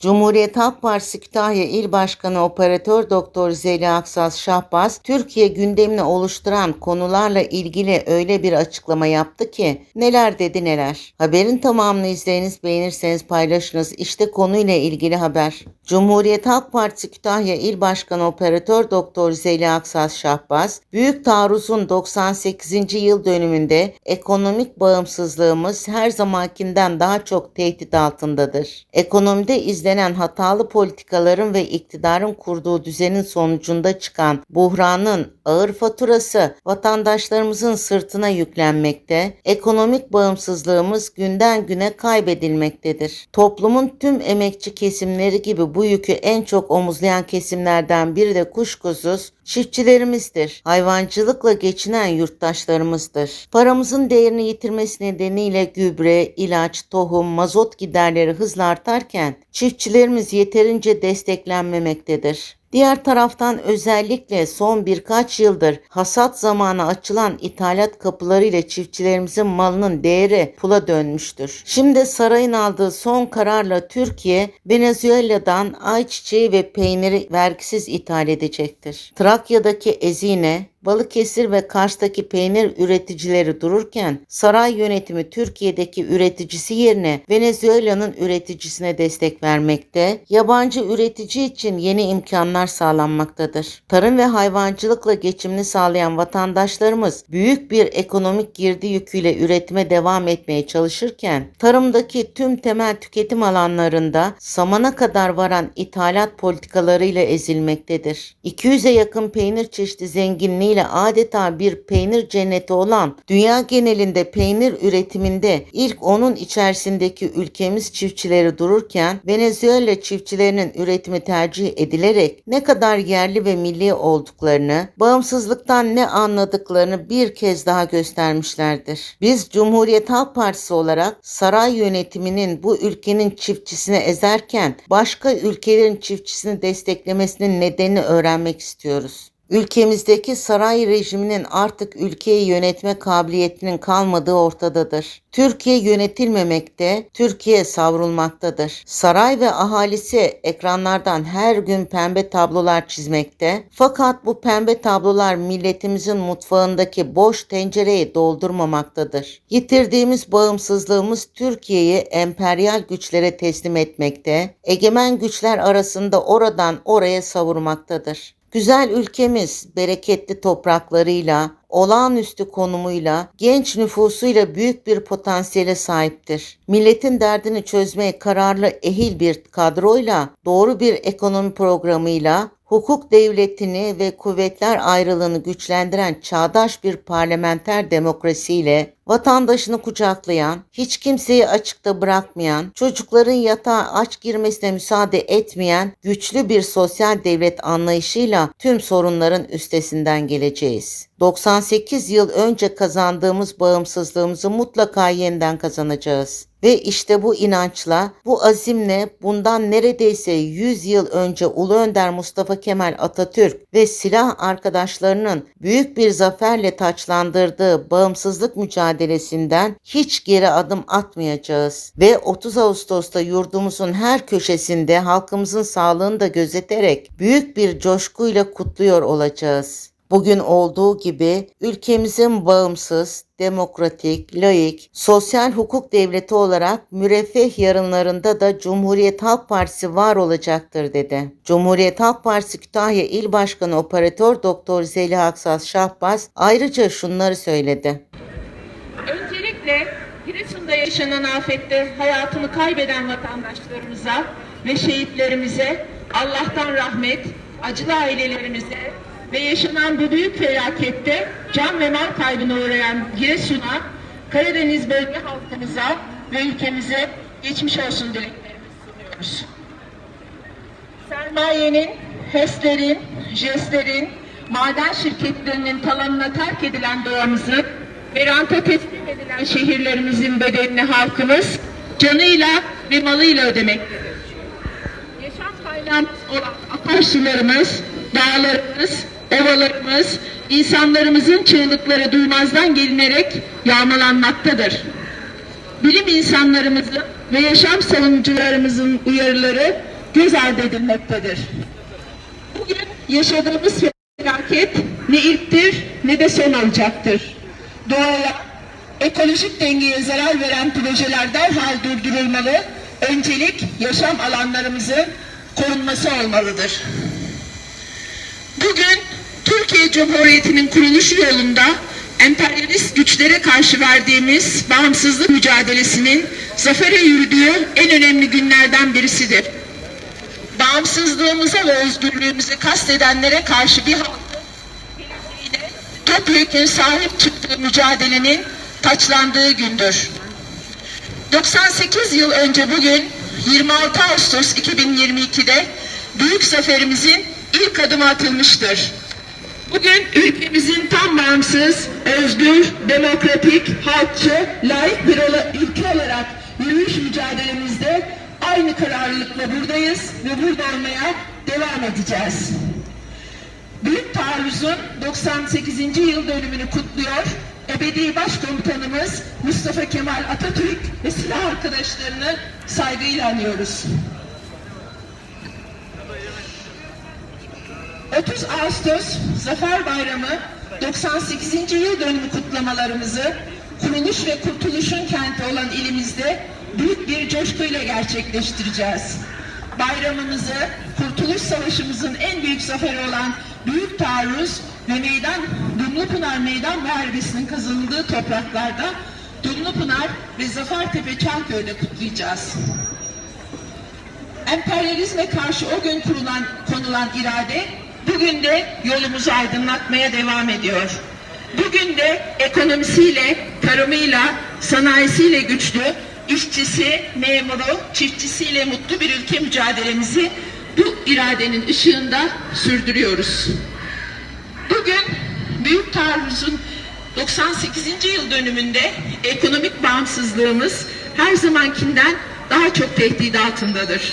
Cumhuriyet Halk Partisi Kütahya İl Başkanı Operatör Doktor Zeliha Aksaz Şahbaz, Türkiye gündemini oluşturan konularla ilgili öyle bir açıklama yaptı ki neler dedi neler. Haberin tamamını izleyiniz, beğenirseniz paylaşınız. İşte konuyla ilgili haber. Cumhuriyet Halk Partisi Kütahya İl Başkanı Operatör Doktor Zeliha Aksaz Şahbaz, Büyük Taarruz'un 98. yıl dönümünde ekonomik bağımsızlığımız her zamankinden daha çok tehdit altındadır. Ekonomide izlenen hatalı politikaların ve iktidarın kurduğu düzenin sonucunda çıkan buhranın ağır faturası vatandaşlarımızın sırtına yüklenmekte, ekonomik bağımsızlığımız günden güne kaybedilmektedir. Toplumun tüm emekçi kesimleri gibi bu yükü en çok omuzlayan kesimlerden biri de kuşkusuz çiftçilerimizdir. Hayvancılıkla geçinen yurttaşlarımızdır. Paramızın değerini yitirmesi nedeniyle gübre, ilaç, tohum, mazot giderleri hızla artarken çiftçilerimiz yeterince desteklenmemektedir. Diğer taraftan özellikle son birkaç yıldır hasat zamanı açılan ithalat kapıları ile çiftçilerimizin malının değeri pula dönmüştür. Şimdi sarayın aldığı son kararla Türkiye Venezuela'dan ayçiçeği ve peyniri vergisiz ithal edecektir. Trakya'daki Ezine, Balıkesir ve Kars'taki peynir üreticileri dururken saray yönetimi Türkiye'deki üreticisi yerine Venezuela'nın üreticisine destek vermekte, yabancı üretici için yeni imkanlar sağlanmaktadır. Tarım ve hayvancılıkla geçimini sağlayan vatandaşlarımız büyük bir ekonomik girdi yüküyle üretime devam etmeye çalışırken tarımdaki tüm temel tüketim alanlarında samana kadar varan ithalat politikalarıyla ezilmektedir. 200'e yakın peynir çeşidi zenginliği ile adeta bir peynir cenneti olan dünya genelinde peynir üretiminde ilk onun içerisindeki ülkemiz çiftçileri dururken Venezuela çiftçilerinin üretimi tercih edilerek ne kadar yerli ve milli olduklarını, bağımsızlıktan ne anladıklarını bir kez daha göstermişlerdir. Biz Cumhuriyet Halk Partisi olarak saray yönetiminin bu ülkenin çiftçisini ezerken başka ülkelerin çiftçisini desteklemesinin nedenini öğrenmek istiyoruz. Ülkemizdeki saray rejiminin artık ülkeyi yönetme kabiliyetinin kalmadığı ortadadır. Türkiye yönetilmemekte, Türkiye savrulmaktadır. Saray ve ahalisi ekranlardan her gün pembe tablolar çizmekte. Fakat bu pembe tablolar milletimizin mutfağındaki boş tencereyi doldurmamaktadır. Yitirdiğimiz bağımsızlığımız Türkiye'yi emperyal güçlere teslim etmekte, egemen güçler arasında oradan oraya savurmaktadır. Güzel ülkemiz bereketli topraklarıyla, olağanüstü konumuyla, genç nüfusuyla büyük bir potansiyele sahiptir. Milletin derdini çözmeye kararlı ehil bir kadroyla, doğru bir ekonomi programıyla, hukuk devletini ve kuvvetler ayrılığını güçlendiren çağdaş bir parlamenter demokrasiyle vatandaşını kucaklayan, hiç kimseyi açıkta bırakmayan, çocukların yatağa aç girmesine müsaade etmeyen güçlü bir sosyal devlet anlayışıyla tüm sorunların üstesinden geleceğiz. 98 yıl önce kazandığımız bağımsızlığımızı mutlaka yeniden kazanacağız. Ve işte bu inançla, bu azimle bundan neredeyse 100 yıl önce Ulu Önder Mustafa Kemal Atatürk ve silah arkadaşlarının büyük bir zaferle taçlandırdığı bağımsızlık mücadelesinden hiç geri adım atmayacağız. Ve 30 Ağustos'ta yurdumuzun her köşesinde halkımızın sağlığını da gözeterek büyük bir coşkuyla kutluyor olacağız. Bugün olduğu gibi ülkemizin bağımsız, demokratik, laik, sosyal hukuk devleti olarak müreffeh yarınlarında da Cumhuriyet Halk Partisi var olacaktır dedi. Cumhuriyet Halk Partisi Kütahya İl Başkanı Operatör Doktor Zeliha Aksaz Şahbaz ayrıca şunları söyledi. Öncelikle Giresun'da yaşanan afette hayatını kaybeden vatandaşlarımıza ve şehitlerimize Allah'tan rahmet, acılı ailelerimize ve yaşanan bu büyük felakette can ve mal kaybına uğrayan Giresun'a, Karadeniz bölge halkımıza ve ülkemize geçmiş olsun dileklerimizi sunuyoruz. Sermayenin, HES'lerin, JES'lerin, maden şirketlerinin talanına terk edilen doğamızı ve ranta teslim edilen şehirlerimizin bedelini halkımız canıyla ve malıyla ödemektedir. Yaşam kaynağımız olan akarsularımız, dağlarımız, ovalarımız, insanlarımızın çığlıkları duymazdan gelinerek yağmalanmaktadır. Bilim insanlarımızın ve yaşam savunucularımızın uyarıları göz ardı edilmektedir. Bugün yaşadığımız felaket ne ilktir ne de son olacaktır. Doğaya, ekolojik dengeye zarar veren projeler derhal durdurulmalı, öncelik yaşam alanlarımızın korunması olmalıdır. Bugün Türkiye Cumhuriyeti'nin kuruluşu yolunda emperyalist güçlere karşı verdiğimiz bağımsızlık mücadelesinin zafere yürüdüğü en önemli günlerden birisidir. Bağımsızlığımıza ve özgürlüğümüze kastedenlere karşı bir halkın geleceğine topyekun sahip çıktığı mücadelenin taçlandığı gündür. 98 yıl önce bugün 26 Ağustos 2022'de büyük zaferimizin ilk adımı atılmıştır. Bugün ülkemizin tam bağımsız, özgür, demokratik, halkçı, layık bir ülke olarak yürüyüş mücadelemizde aynı kararlılıkla buradayız ve burada olmaya devam edeceğiz. Büyük taarruzun 98. yıl dönümünü kutluyor. Ebedi Başkomutanımız Mustafa Kemal Atatürk ve silah arkadaşlarını saygıyla anıyoruz. 30 Ağustos Zafer Bayramı 98. yıl dönümü kutlamalarımızı kuruluş ve kurtuluşun kenti olan ilimizde büyük bir coşkuyla gerçekleştireceğiz. Bayramımızı Kurtuluş Savaşımızın en büyük zaferi olan Büyük Taarruz ve Meydan Dumlupınar Meydan Muharebesi'nin kazanıldığı topraklarda Dumlupınar ve Zafertepe Çanköy'de kutlayacağız. Emperyalizme karşı o gün kurulan, konulan irade bugün de yolumuzu aydınlatmaya devam ediyor. Bugün de ekonomisiyle, tarımıyla, sanayisiyle güçlü, işçisi, memuru, çiftçisiyle mutlu bir ülke mücadelemizi bu iradenin ışığında sürdürüyoruz. Bugün Büyük Taarruz'un 98. yıl dönümünde ekonomik bağımsızlığımız her zamankinden daha çok tehdit altındadır.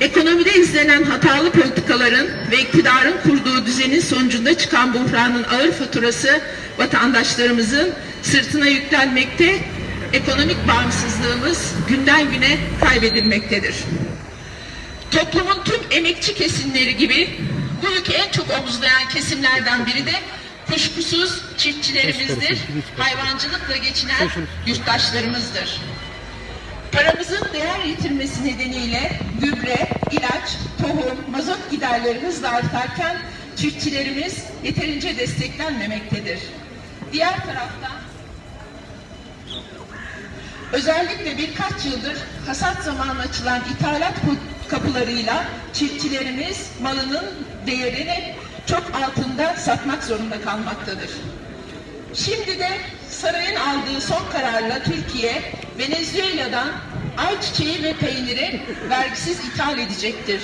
Ekonomide izlenen hatalı politikaların ve iktidarın kurduğu düzenin sonucunda çıkan buhranın ağır faturası vatandaşlarımızın sırtına yüklenmekte, ekonomik bağımsızlığımız günden güne kaybedilmektedir. Toplumun tüm emekçi kesimleri gibi bu yükü en çok omuzlayan kesimlerden biri de kuşkusuz çiftçilerimizdir, hayvancılıkla geçinen yurttaşlarımızdır. Paramızın değer yitirmesi nedeniyle gübre, ilaç, tohum, mazot giderleri hızla artarken çiftçilerimiz yeterince desteklenmemektedir. Diğer taraftan Özellikle birkaç yıldır hasat zamanı açılan ithalat kapılarıyla çiftçilerimiz malının değerini çok altında satmak zorunda kalmaktadır. Şimdi de sarayın aldığı son kararla Türkiye, Venezuela'dan ayçiçeği ve peyniri vergisiz ithal edecektir.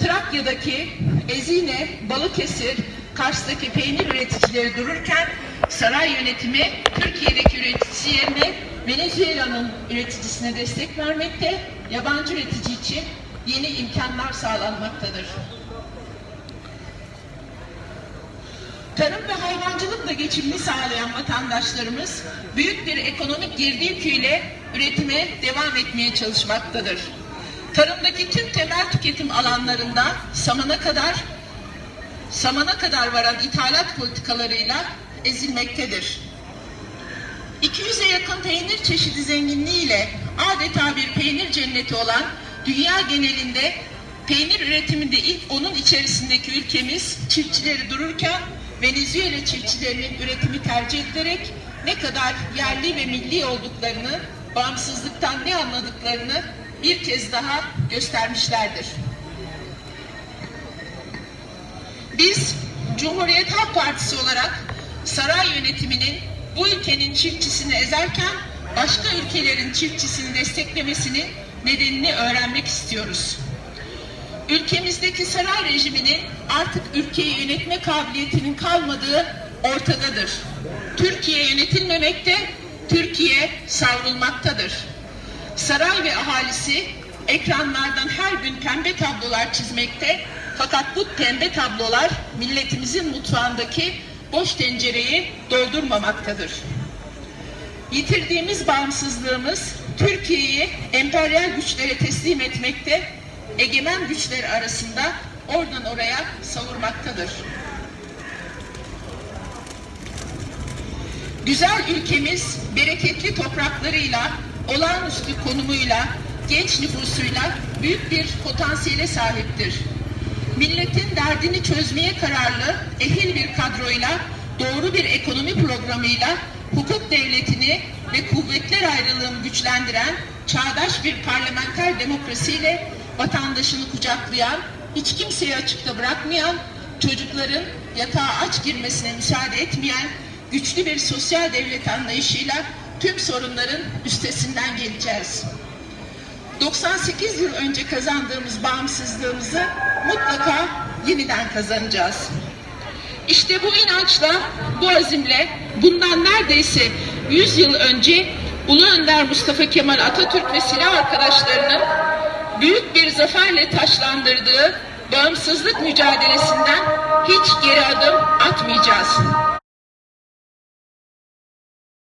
Trakya'daki Ezine, Balıkesir, Kars'taki peynir üreticileri dururken saray yönetimi Türkiye'deki üreticisi yerine Venezuela'nın üreticisine destek vermekte, yabancı üretici için yeni imkanlar sağlanmaktadır. Tarım ve hayvancılıkla geçimini sağlayan vatandaşlarımız büyük bir ekonomik girdi yüküyle üretime devam etmeye çalışmaktadır. Tarımdaki tüm temel tüketim alanlarında samana kadar samana kadar varan ithalat politikalarıyla ezilmektedir. 200'e yakın peynir çeşidi zenginliğiyle adeta bir peynir cenneti olan dünya genelinde peynir üretiminde ilk onun içerisindeki ülkemiz çiftçileri dururken Venezuela çiftçilerinin üretimi tercih edilerek ne kadar yerli ve milli olduklarını, bağımsızlıktan ne anladıklarını bir kez daha göstermişlerdir. Biz Cumhuriyet Halk Partisi olarak saray yönetiminin bu ülkenin çiftçisini ezerken başka ülkelerin çiftçisini desteklemesinin nedenini öğrenmek istiyoruz. Ülkemizdeki saray rejiminin artık ülkeyi yönetme kabiliyetinin kalmadığı ortadadır. Türkiye yönetilmemekte, Türkiye savrulmaktadır. Saray ve ahalisi ekranlardan her gün pembe tablolar çizmekte fakat bu pembe tablolar milletimizin mutfağındaki boş tencereyi doldurmamaktadır. Yitirdiğimiz bağımsızlığımız Türkiye'yi emperyal güçlere teslim etmekte egemen güçler arasında oradan oraya savurmaktadır. Güzel ülkemiz bereketli topraklarıyla, olağanüstü konumuyla, genç nüfusuyla büyük bir potansiyele sahiptir. Milletin derdini çözmeye kararlı, ehil bir kadroyla, doğru bir ekonomi programıyla, hukuk devletini ve kuvvetler ayrılığını güçlendiren çağdaş bir parlamenter demokrasiyle vatandaşını kucaklayan, hiç kimseyi açıkta bırakmayan, çocukların yatağa aç girmesine müsaade etmeyen, güçlü bir sosyal devlet anlayışıyla tüm sorunların üstesinden geleceğiz. 98 yıl önce kazandığımız bağımsızlığımızı mutlaka yeniden kazanacağız. İşte bu inançla, bu azimle bundan neredeyse 100 yıl önce Ulu Önder Mustafa Kemal Atatürk ve silah arkadaşlarının büyük bir zaferle taşlandırdığı bağımsızlık mücadelesinden hiç geri adım atmayacağız.